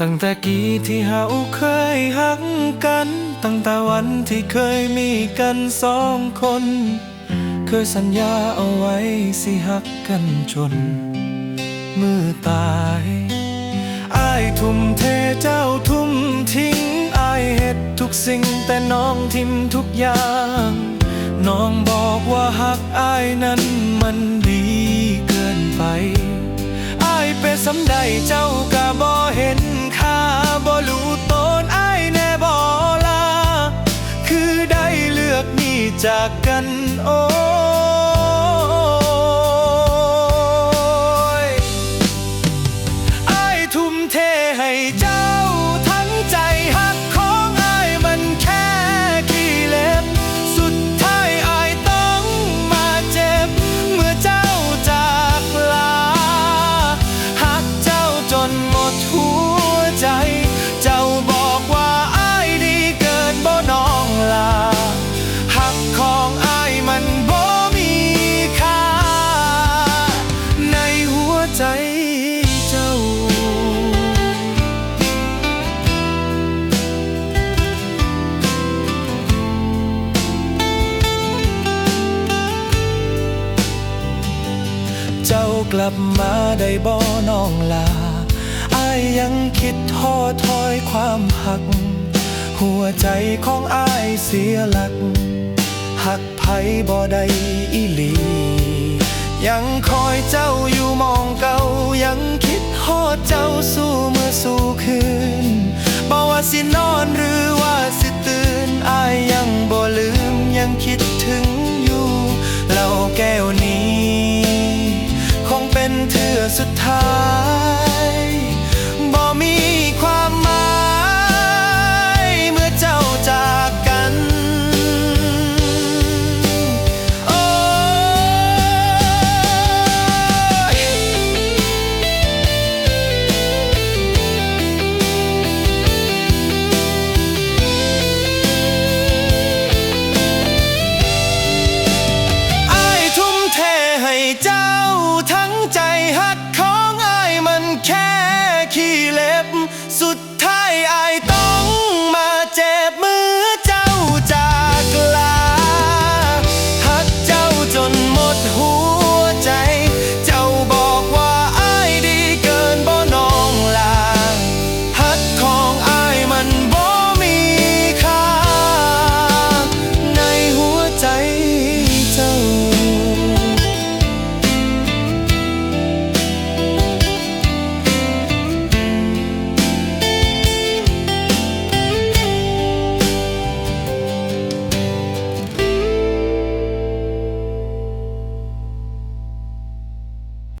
ตั้งแต่กี้ที่เฮาเคยหักกัน ตั้งแต่วันที่เคยมีกันสองคน เคยสัญญาเอาไว้สิหักกันจน มือตายอายทุ่มเทเจ้าทุ่มทิ้งอายเฮ็ดทุกสิ่งแต่น้องทิมทุกอย่าง น้องบอกว่าหักอายนั้นมันดีเกินไปอายเป็นสำใดเจ้า กลับมาได้บ่น้องลาอายยังคิดท้อถอยความหัก หัวใจของอายเสียหลัก หักไผบ่ได้อีหลี ยังคอยเจ้าอยู่มองเก่า a tough.